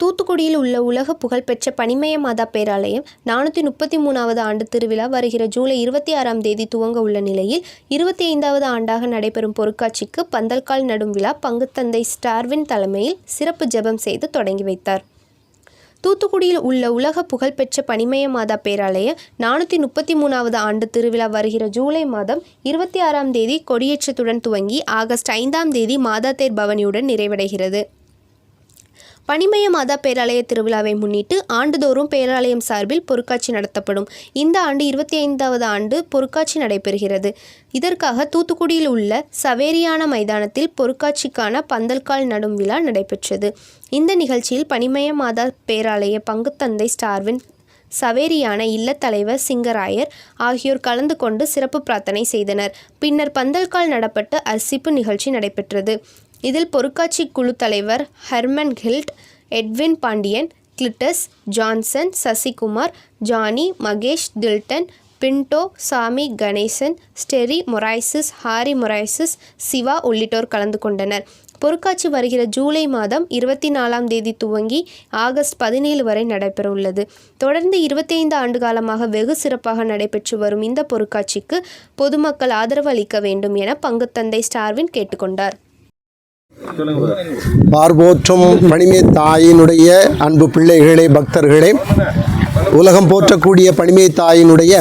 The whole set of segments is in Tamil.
தூத்துக்குடியில் உள்ள உலக புகழ்பெற்ற பனிமய மாதா பேராலயம் நானூற்றி முப்பத்தி மூணாவது ஆண்டு திருவிழா வருகிற ஜூலை இருபத்தி ஆறாம் தேதி துவங்க உள்ள நிலையில் இருபத்தி ஐந்தாவது ஆண்டாக நடைபெறும் பொருட்காட்சிக்கு பந்தல்கால் நடும் விழா பங்குத்தந்தை ஸ்டார்வின் தலைமையில் சிறப்பு ஜெபம் செய்து தொடங்கி வைத்தார். தூத்துக்குடியில் உள்ள உலக புகழ்பெற்ற பனிமய மாதா பேராலய நானூற்றி முப்பத்தி மூணாவது ஆண்டு திருவிழா வருகிற ஜூலை மாதம் இருபத்தி ஆறாம் தேதி கொடியேற்றத்துடன் துவங்கி ஆகஸ்ட் ஐந்தாம் தேதி மாதா தேர் பவனியுடன் நிறைவடைகிறது. பனிமய மாதா பேராலய திருவிழாவை முன்னிட்டு ஆண்டுதோறும் பேராலயம் சார்பில் பொருட்காட்சி நடத்தப்படும். இந்த ஆண்டு இருபத்தி ஐந்தாவது ஆண்டு பொருட்காட்சி நடைபெறுகிறது. இதற்காக தூத்துக்குடியில் உள்ள சவேரியான மைதானத்தில் பொருட்காட்சிக்கான பந்தல்கால் நடும் விழா நடைபெற்றது. இந்த நிகழ்ச்சியில் பனிமய மாதா பேராலய பங்குத்தந்தை ஸ்டார்வின் சவேரியான இல்லத்தலைவர் சிங்கராயர் ஆகியோர் கலந்து கொண்டு சிறப்பு பிரார்த்தனை செய்தனர். பின்னர் பந்தல்கால் நடப்பட்டு அர்சிப்பு நிகழ்ச்சி நடைபெற்றது. இதில் பொருட்காட்சி குழு தலைவர் Herman Hilt Edwin Pandian Clitus Johnson Sasikumar Johnny Mahesh Tilton Pinto Sami Ganesan ஸ்டெரி Moraes Harry Moraes Siva உள்ளிட்டோர் கலந்து கொண்டனர். பொருட்காட்சி வருகிற ஜூலை மாதம் இருபத்தி நாலாம் தேதி துவங்கி ஆகஸ்ட் பதினேழு வரை நடைபெற உள்ளது தொடர்ந்து இருபத்தைந்து ஆண்டு காலமாக வெகு சிறப்பாக நடைபெற்று வரும் இந்த பொருட்காட்சிக்கு பொதுமக்கள் ஆதரவு அளிக்க வேண்டும் என பங்குத்தந்தை ஸ்டார்வின் கேட்டுக்கொண்டார். பார்போற்றும் பணிமே தாயினுடைய அன்பு பிள்ளைகளே பக்தர்களே. உலகம் போற்றக்கூடிய பணிமே தாயினுடைய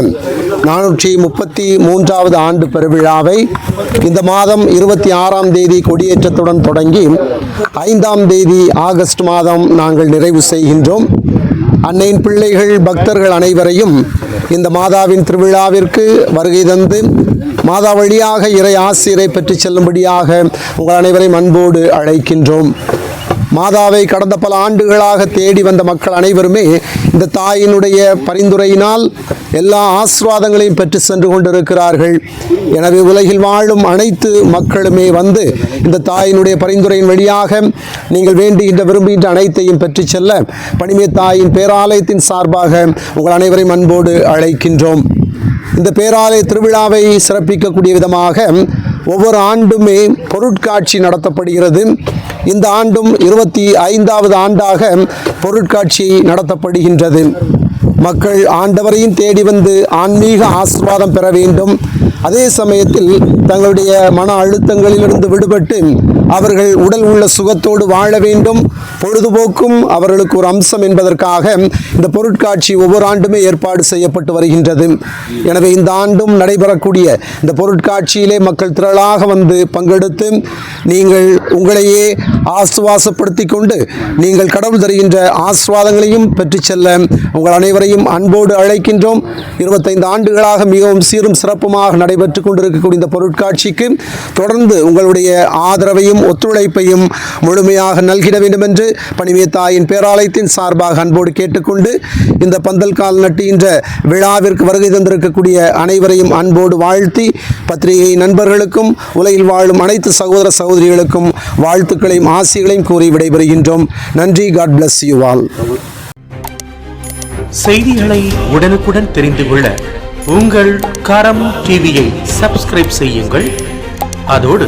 நானூற்றி முப்பத்தி மூன்றாவது ஆண்டு பெருவிழாவை இந்த மாதம் இருபத்தி ஆறாம் தேதி கொடியேற்றத்துடன் தொடங்கி ஐந்தாம் தேதி ஆகஸ்ட் மாதம் நாங்கள் நிறைவு செய்கின்றோம். அன்னையின் பிள்ளைகள் பக்தர்கள் அனைவரையும் இந்த மாதாவின் திருவிழாவிற்கு வருகை தந்து மாதா வழியாக இறை ஆசிரியரை பெற்று செல்லும்படியாக உங்கள் அனைவரையும் அன்போடு அழைக்கின்றோம். மாதாவை கடந்த பல ஆண்டுகளாக தேடி வந்த மக்கள் அனைவருமே இந்த தாயினுடைய பரிந்துரையினால் எல்லா ஆசிர்வாதங்களையும் பெற்று சென்று கொண்டிருக்கிறார்கள். எனவே உலகில் வாழும் அனைத்து மக்களுமே வந்து இந்த தாயினுடைய பரிந்துரையின் வழியாக நீங்கள் வேண்டுகின்ற விரும்புகின்ற அனைத்தையும் பெற்று செல்ல பணிமே தாயின் பேராலயத்தின் சார்பாக உங்கள் அனைவரையும் அன்போடு அழைக்கின்றோம். இந்த பேராலய திருவிழாவை சிறப்பிக்கக்கூடிய விதமாக ஒவ்வொரு ஆண்டுமே பொருட்காட்சி நடத்தப்படுகிறது. இந்த ஆண்டும் இருபத்தி ஐந்தாவது ஆண்டாக பொருட்காட்சி நடத்தப்படுகின்றது. மக்கள் ஆண்டவரையும் தேடி வந்து ஆன்மீக ஆசிர்வாதம் பெற வேண்டும். அதே சமயத்தில் தங்களுடைய மன அழுத்தங்களிலிருந்து விடுபட்டு அவர்கள் உடல் உள்ள சுகத்தோடு வாழ வேண்டும். பொழுதுபோக்கும் அவர்களுக்கு ஒரு அம்சம் என்பதற்காக இந்த பொருட்காட்சி ஒவ்வொரு ஆண்டுமே ஏற்பாடு செய்யப்பட்டு வருகின்றது. எனவே இந்த ஆண்டும் நடைபெறக்கூடிய இந்த பொருட்காட்சியிலே மக்கள் திரளாக வந்து பங்கெடுத்து நீங்கள் உங்களையே ஆசுவாசப்படுத்தி கொண்டு நீங்கள் கடவுள் தருகின்ற ஆஸ்வாதங்களையும் பெற்றுச் செல்ல உங்கள் அனைவரையும் அன்போடு அழைக்கின்றோம். இருபத்தைந்து ஆண்டுகளாக மிகவும் சீரும் சிறப்புமாக நடைபெற்று கொண்டிருக்கக்கூடிய இந்த பொருட்காட்சிக்கு தொடர்ந்து உங்களுடைய ஆதரவையும் ஒத்துழைப்பையும் முழுமையாக நல்கிட வேண்டும் என்று பணிமே தாயின் பேராலயத்தின் சார்பாக அன்போடு கேட்டுக்கொண்டு இந்த பந்தல் கால் நட்டுகின்ற விழாவிற்கு வருகை தந்திருக்கக்கூடிய அனைவரையும் அன்போடு வாழ்த்தி பத்திரிகை நண்பர்களுக்கும் உலகில் வாழும் அனைத்து சகோதர சகோதரிகளுக்கும் வாழ்த்துக்களையும் ஆசைகளையும் கூறி விடைபெறுகின்றோம். நன்றி. காட் பிளஸ் யூ ஆல் செய்திகளை உடனுக்குடன் தெரிந்து கொள்ள உங்கள் கரம் டிவியை சப்ஸ்கிரைப் செய்யுங்கள். அதோடு